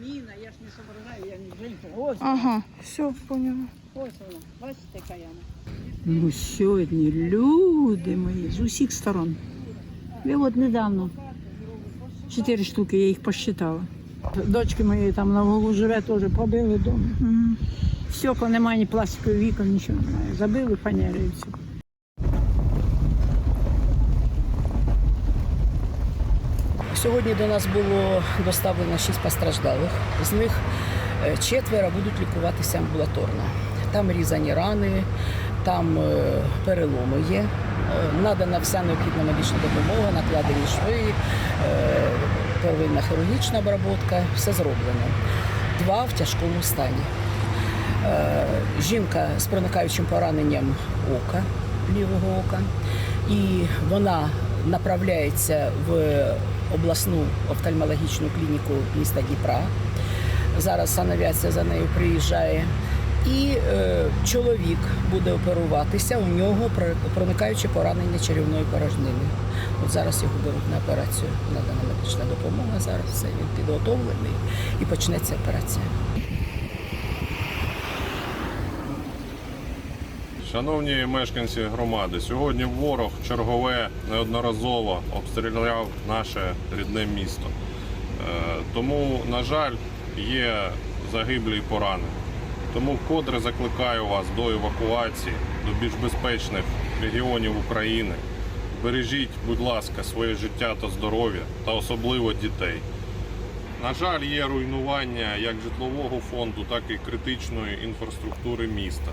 Міна, я ж не соображаю, я не жінка. Ось, Ага, все, поняла. ось вона. Бачите, яка яма. Ну, сьогодні люди мої з усіх сторон. Я от недавно чотири штуки, я їх посчитала. Дочки моєї там на вуглу живе, теж побили дом. Стекла немає, ні пластикових вікон, нічого немає. Забили фанери і все. Сьогодні до нас було доставлено 6 постраждалих. З них е, четверо будуть лікуватися амбулаторно. Там різані рани, там е, переломи є. Е, Надана вся необхідна медична допомога, накладені шви, первинна хірургічна обробка, все зроблено. Два в тяжкому стані. Жінка з проникаючим пораненням ока, лівого ока, і вона направляється в обласну офтальмологічну клініку міста Дніпра. Зараз санавіація за нею приїжджає. І е, чоловік буде оперуватися, у нього проникаючи поранення черівної порожнини. От зараз його беруть на операцію, надана медична допомога. Зараз він підготовлений і почнеться операція. Шановні мешканці громади, сьогодні ворог чергове неодноразово обстріляв наше рідне місто. Е, Тому, на жаль, є загиблі і поранені. Тому вкотре закликаю вас до евакуації, до більш безпечних регіонів України. Бережіть, будь ласка, своє життя та здоров'я та особливо дітей. На жаль, є руйнування як житлового фонду, так і критичної інфраструктури міста.